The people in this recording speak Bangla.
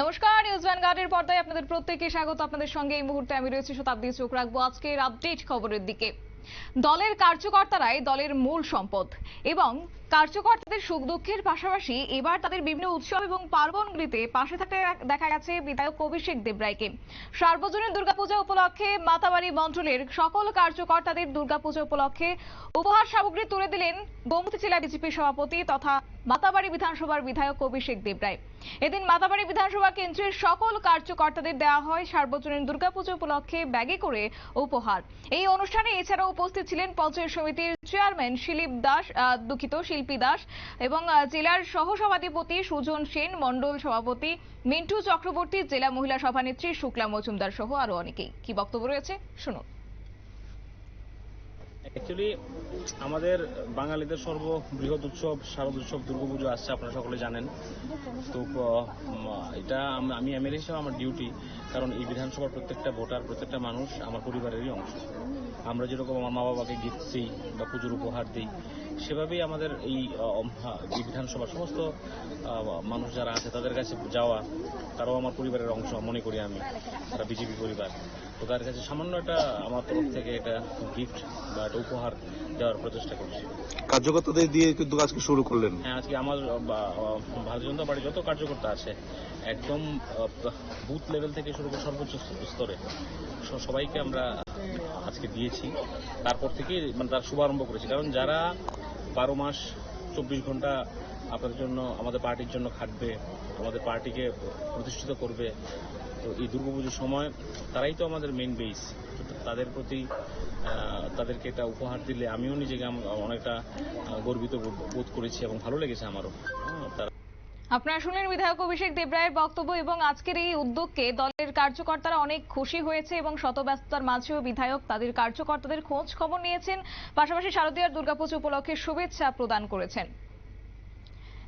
নমস্কার নিউজ ভ্যানগার্ডের পর্দায় আপনাদের প্রত্যেককে স্বাগত। আপনাদের সঙ্গে এই মুহূর্তে আমি রয়েছি শতাব্দী চোখ রাখব আজকের আপডেট খবরের দিকে। দলের কার্যকর্তারাই দলের মূল সম্পদ এবং কার্যকর্তাদের সুখ দুঃখের পাশাপাশি এবার তাদের বিভিন্ন উৎসব এবং পার্বণগুলিতে পাশে থাকতে দেখা গেছে বিধায়ক অভিষেক দেবরায়কে। সার্বজনীন দুর্গাপূজা উপলক্ষে মাতাবাড়ি মন্ডলের সকল কার্যকর্তাদের দুর্গাপূজা উপলক্ষে উপহার সামগ্রী তুলে দিলেন গোমতী জেলা বিজেপির সভাপতি তথা মাতাবাড়ি বিধানসভার বিধায়ক অভিষেক দেবরায়। এদিন মাতাবাড়ি বিধানসভা কেন্দ্রের সকল কার্যকর্তাদের দেওয়া হয় সার্বজনীন দুর্গাপুজো উপলক্ষে ব্যাগে করে উপহার। এই অনুষ্ঠানে এছাড়াও উপস্থিত ছিলেন পঞ্চায়েত সমিতির চেয়ারম্যান শিলিপ দাস দুঃখিত, শিল্পী দাস এবং জেলার সহসভাধিপতি সুজন সেন মন্ডল সভাপতি মিন্টু চক্রবর্তী, জেলা মহিলা সভানেত্রী শুক্লা মজুমদার সহ আরও অনেকেই। কি বক্তব্য রয়েছে? শুনুন। অ্যাকচুয়ালি আমাদের বাঙালিদের সর্ববৃহৎ উৎসব, শারদ উৎসব দুর্গাপুজো আসছে, আপনারা সকলে জানেন। তো এটা আমি এমএলএ হিসেবে আমার ডিউটি কারণ এই বিধানসভার প্রত্যেকটা ভোটার, প্রত্যেকটা মানুষ আমার পরিবারেরই অংশ। আমরা যেরকম আমার মা বাবাকে গিফট দিই বা পুজোর উপহার দিই, সেভাবেই আমাদের এই বিধানসভার সমস্ত মানুষ যারা আছে, তাদের কাছে যাওয়া, তারাও আমার পরিবারের অংশ, মনে করি আমি, তারা বিজেপি পরিবার। তো তাদের কাছে সামান্য একটা আমার তরফ থেকে এটা গিফট বা একটা উপহার দেওয়ার প্রচেষ্টা করছি। কার্যকর্তাদের দিয়ে কিন্তু আজকে শুরু করলেন। হ্যাঁ আজকে আমার ভারতীয় জনতা পার্টি যত কার্যকর্তা আছে একদম বুথ লেভেল থেকে শুরু করে সর্বোচ্চ স্তরে সবাইকে আমরা আজকে দিয়েছি। তারপর থেকে মানে তার শুভারম্ভ করেছি। কারণ যারা বারো মাস চব্বিশ ঘণ্টা আপনাদের জন্য আমাদের পার্টির জন্য খাটবে আমাদের পার্টিকে প্রতিষ্ঠিত করবে। তো এই দুর্গাপুজোর সময় তারাই তো আমাদের মেইন বেস তাদের প্রতি তাদেরকে এটা উপহার দিলে আমিও নিজেকে অনেকটা গর্বিত বোধ- করেছি এবং ভালো লেগেছে আমারও। হ্যাঁ, আপনারা শুনলেন বিধায়ক অভিষেক দেবরায়ের বক্তব্য এবং আজকের এই উদ্যোগকে দলের কার্যকর্তারা অনেক খুশি হয়েছে এবং শতব্যস্ততার মাঝেও বিধায়ক তাদের কার্যকর্তাদের খোঁজ খবর নিয়েছেন। পাশাপাশি শারদীয়ার দুর্গাপুজো উপলক্ষে শুভেচ্ছা প্রদান করেছেন।